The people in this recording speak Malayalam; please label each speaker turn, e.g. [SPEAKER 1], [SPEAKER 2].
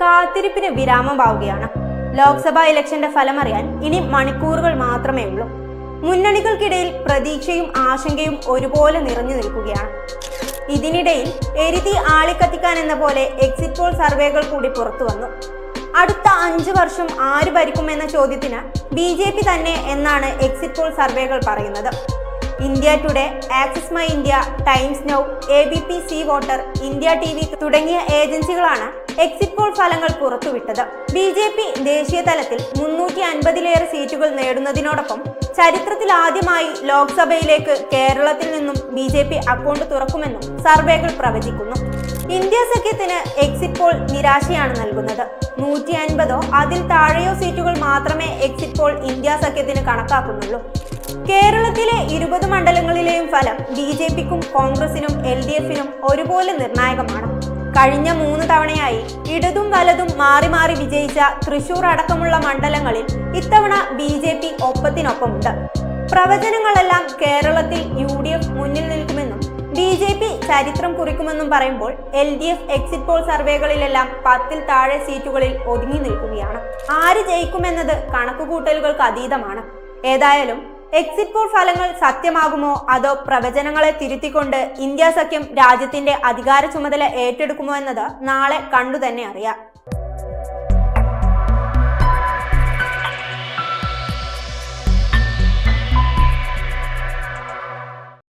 [SPEAKER 1] കാത്തിരിപ്പിന് വിരാമമാവുകയാണ്. ലോക്സഭാ ഇലക്ഷന്റെ ഫലമറിയാൻ ഇനി മണിക്കൂറുകൾ മാത്രമേ ഉള്ളൂ. മുന്നണികൾക്കിടയിൽ പ്രതീക്ഷയും ആശങ്കയും ഒരുപോലെ നിറഞ്ഞു നിൽക്കുകയാണ്. ഇതിനിടയിൽ എരുതി ആളിക്കത്തിക്കാൻ എന്ന പോലെ എക്സിറ്റ് പോൾ സർവേകൾ കൂടി പുറത്തു വന്നു. അടുത്ത അഞ്ച് വർഷം ആര് ഭരിക്കുമെന്ന ചോദ്യത്തിന് ബി തന്നെ എന്നാണ് എക്സിറ്റ് പോൾ സർവേകൾ പറയുന്നത്. India Today Axis My India Times Now A B P C voter India T V തുടങ്ങിയ ഏജൻസികളാണ് എക്സിറ്റ് പോൾ ഫലങ്ങൾ പുറത്തുവിട്ടത്. ബി ജെ പി ദേശീയ തലത്തിൽ മുന്നൂറ്റി അൻപതിലേറെ സീറ്റുകൾ നേടുന്നതിനോടൊപ്പം ചരിത്രത്തിൽ ആദ്യമായി ലോക്സഭയിലേക്ക് കേരളത്തിൽ നിന്നും ബി ജെ പി അക്കൗണ്ട് തുറക്കുമെന്നും സർവേകൾ പ്രവചിക്കുന്നു. ഇന്ത്യ സഖ്യത്തിന് എക്സിറ്റ് പോൾ നിരാശയാണ് നൽകുന്നത്. നൂറ്റി അൻപതോ അതിൽ താഴെയോ സീറ്റുകൾ മാത്രമേ എക്സിറ്റ് പോൾ ഇന്ത്യ സഖ്യത്തിന് കണക്കാക്കുന്നുള്ളൂ. കേരളത്തിലെ ഇരുപത് ഫലം ബി ജെ പിക്കും കോൺഗ്രസിനും എൽ ഡി എഫിനും ഒരുപോലെ നിർണായകമാണ്. കഴിഞ്ഞ മൂന്ന് തവണയായി ഇടതും വലതും മാറി മാറി വിജയിച്ച തൃശൂർ അടക്കമുള്ള മണ്ഡലങ്ങളിൽ ഇത്തവണ ബി ജെ പി ഒപ്പത്തിനൊപ്പമുണ്ട്. പ്രവചനങ്ങളെല്ലാം കേരളത്തിൽ യു ഡി എഫ് മുന്നിൽ നിൽക്കുമെന്നും ബി ജെ പി ചരിത്രം കുറിക്കുമെന്നും പറയുമ്പോൾ L D F exit poll സർവേകളിലെല്ലാം പത്തിൽ താഴെ സീറ്റുകളിൽ ഒതുങ്ങി നിൽക്കുകയാണ്. ആര് ജയിക്കുമെന്നത് കണക്കുകൂട്ടലുകൾക്ക് അതീതമാണ്. ഏതായാലും എക്സിറ്റ് പോൾ ഫലങ്ങൾ സത്യമാകുമോ? അതോ പ്രവചനങ്ങളെ തിരുത്തിക്കൊണ്ട് ഇന്ത്യ സഖ്യം രാജ്യത്തിന്റെ അധികാര ചുമതല ഏറ്റെടുക്കുമോ എന്നത് നാളെ കണ്ടു തന്നെ അറിയാം.